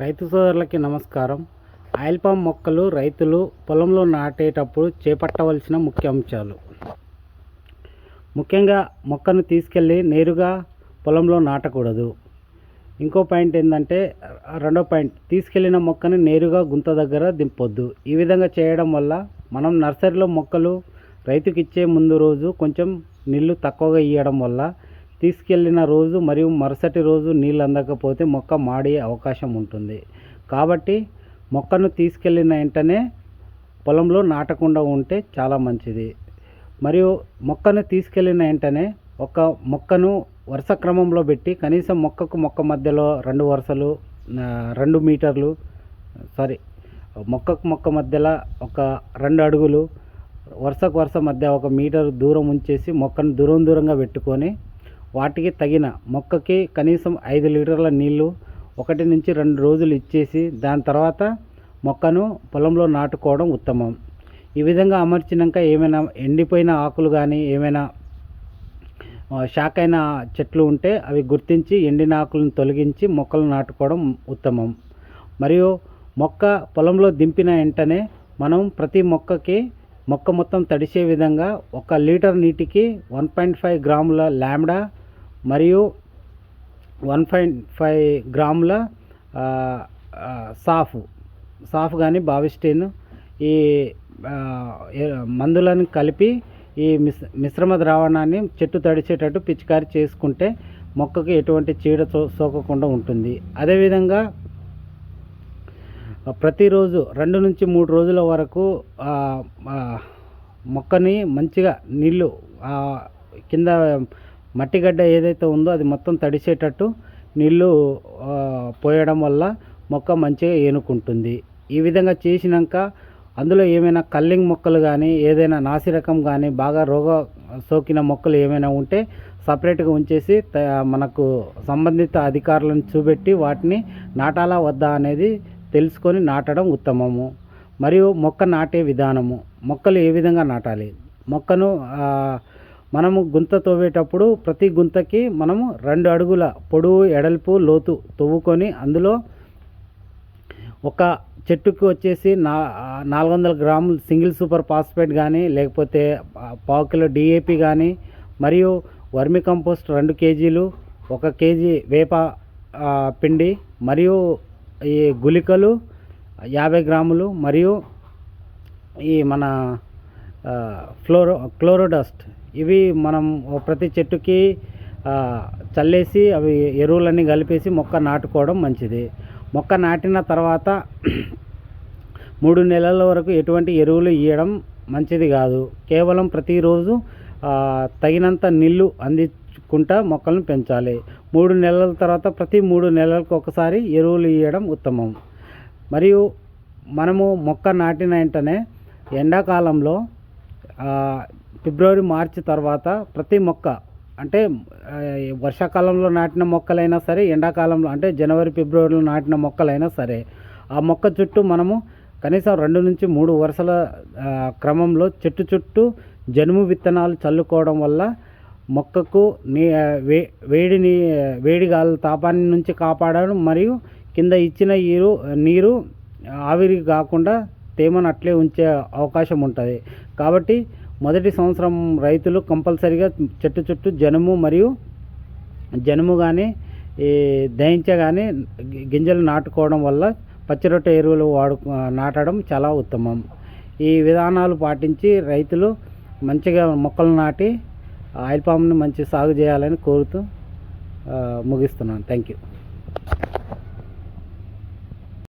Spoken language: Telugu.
రైతు సోదరులకి నమస్కారం. ఆయిల్ పామ్ మొక్కలు రైతులు పొలంలో నాటేటప్పుడు చేపట్టవలసిన ముఖ్య అంశాలు. ముఖ్యంగా మొక్కను తీసుకెళ్ళి నేరుగా పొలంలో నాటకూడదు. ఇంకో పాయింట్ ఏంటంటే రెండో పాయింట్ తీసుకెళ్ళిన మొక్కను నేరుగా గుంత దగ్గర దింపొద్దు. ఈ విధంగా చేయడం వల్ల మనం నర్సరీలో మొక్కలు రైతుకి ఇచ్చే ముందు రోజు కొంచెం నీళ్ళు తక్కువగా ఇవ్వడం వల్ల తీసుకెళ్ళిన రోజు మరియు మరుసటి రోజు నీళ్ళు అందకపోతే మొక్క మాడే అవకాశం ఉంటుంది. కాబట్టి మొక్కను తీసుకెళ్ళిన వెంటనే పొలంలో నాటకుండా ఉంటే చాలా మంచిది. మరియు మొక్కను తీసుకెళ్ళిన వెంటనే ఒక మొక్కను వరుస క్రమంలో పెట్టి కనీసం మొక్కకు మొక్క మధ్యలో రెండు వరుసలు రెండు మీటర్లు సారీ మొక్కకు మొక్క మధ్యలో ఒక రెండు అడుగులు వరుసకు వరుస మధ్య ఒక మీటర్ దూరం ఉంచేసి మొక్కను దూరం దూరంగా పెట్టుకొని వాటికి తగిన మొక్కకి కనీసం ఐదు లీటర్ల నీళ్ళు ఒకటి నుంచి రెండు రోజులు ఇచ్చేసి దాని తర్వాత మొక్కను పొలంలో నాటుకోవడం ఉత్తమం. ఈ విధంగా అమర్చినాక ఏమైనా ఎండిపోయిన ఆకులు కానీ ఏమైనా షాక్ అయిన చెట్లు ఉంటే అవి గుర్తించి ఎండిన ఆకులను తొలగించి మొక్కలు నాటుకోవడం ఉత్తమం. మరియు మొక్క పొలంలో దింపిన వెంటనే మనం ప్రతి మొక్కకి మొక్క మొత్తం తడిసే విధంగా ఒక లీటర్ నీటికి వన్ పాయింట్ ఫైవ్ గ్రాముల ల్యాండా మరియు వన్ పాయింట్ ఫైవ్ గ్రాముల సాఫ్ సాఫ్ కానీ బావిస్టిన్ ఈ మందులను కలిపి ఈ మిస్ మిశ్రమ ద్రావణాన్ని చెట్టు తడిచేటట్టు పిచికారి చేసుకుంటే మొక్కకి ఎటువంటి చీడ సో సోకకుండా ఉంటుంది. అదేవిధంగా ప్రతిరోజు రెండు నుంచి మూడు రోజుల వరకు మొక్కని మంచిగా నీళ్ళు కింద మట్టిగడ్డ ఏదైతే ఉందో అది మొత్తం తడిసేటట్టు నీళ్ళు పోయడం వల్ల మొక్క మంచిగా ఏనుకుంటుంది. ఈ విధంగా చేసినాక అందులో ఏమైనా కల్లింగ్ మొక్కలు కానీ ఏదైనా నాసిరకం కానీ బాగా రోగ సోకిన మొక్కలు ఏమైనా ఉంటే సపరేట్గా ఉంచేసి మనకు సంబంధిత అధికారులను చూపెట్టి వాటిని నాటాలా వద్దా అనేది తెలుసుకొని నాటడం ఉత్తమము. మరియు మొక్క నాటే విధానము. మొక్కలు ఏ విధంగా నాటాలి? మొక్కను మనము గుంత తవ్వేటప్పుడు ప్రతి గుంతకి మనము రెండు అడుగుల పొడవు ఎడల్పు లోతు తవ్వుకొని అందులో ఒక చెట్టుకి వచ్చేసి నా నాలుగు వందల గ్రాములు సింగిల్ సూపర్ ఫాస్ఫేట్ కానీ లేకపోతే పావు కిలో డిఏపి కానీ మరియు వర్మి కంపోస్ట్ రెండు కేజీలు ఒక కేజీ వేప పిండి మరియు ఈ గుళికలు యాభై గ్రాములు మరియు ఈ మన ఫ్లోరో క్లోరోడస్ట్ ఇవి మనం ప్రతి చెట్టుకి చల్లేసి అవి ఎరువులన్నీ కలిపేసి మొక్క నాటుకోవడం మంచిది. మొక్క నాటిన తర్వాత మూడు నెలల వరకు ఎటువంటి ఎరువులు ఇవ్వడం మంచిది కాదు. కేవలం ప్రతిరోజు తగినంత నీళ్ళు అందించుకుంటా మొక్కలను పెంచాలి. మూడు నెలల తర్వాత ప్రతి మూడు నెలలకు ఒకసారి ఎరువులు ఇవ్వడం ఉత్తమం. మరియు మనము మొక్క నాటిన వెంటనే ఎండాకాలంలో ఫిబ్రవరి మార్చి తర్వాత ప్రతి మొక్క అంటే వర్షాకాలంలో నాటిన మొక్కలైనా సరే ఎండాకాలంలో అంటే జనవరి ఫిబ్రవరిలో నాటిన మొక్కలైనా సరే ఆ మొక్క చుట్టూ మనము కనీసం రెండు నుంచి మూడు వరుసల క్రమంలో చెట్టు చుట్టూ జనుము విత్తనాలు చల్లుకోవడం వల్ల మొక్కకు నీ వే వేడిని వేడి గాలి తాపాన్ని నుంచి కాపాడడం మరియు కింద ఇచ్చిన నీరు నీరు ఆవిరి కాకుండా తేమను అట్లే ఉంచే అవకాశం ఉంటుంది. కాబట్టి మొదటి సంవత్సరం రైతులు కంపల్సరిగా చెట్టు చుట్టూ జనుము మరియు జనుము కానీ ఈ దహించ కానీ గింజలు నాటుకోవడం వల్ల పచ్చిరొట్టె ఎరువులు వాడు నాటడం చాలా ఉత్తమం. ఈ విధానాలు పాటించి రైతులు మంచిగా మొక్కలు నాటి ఆయిల్ పామ్ని మంచి సాగు చేయాలని కోరుతూ ముగిస్తున్నాను. Thank you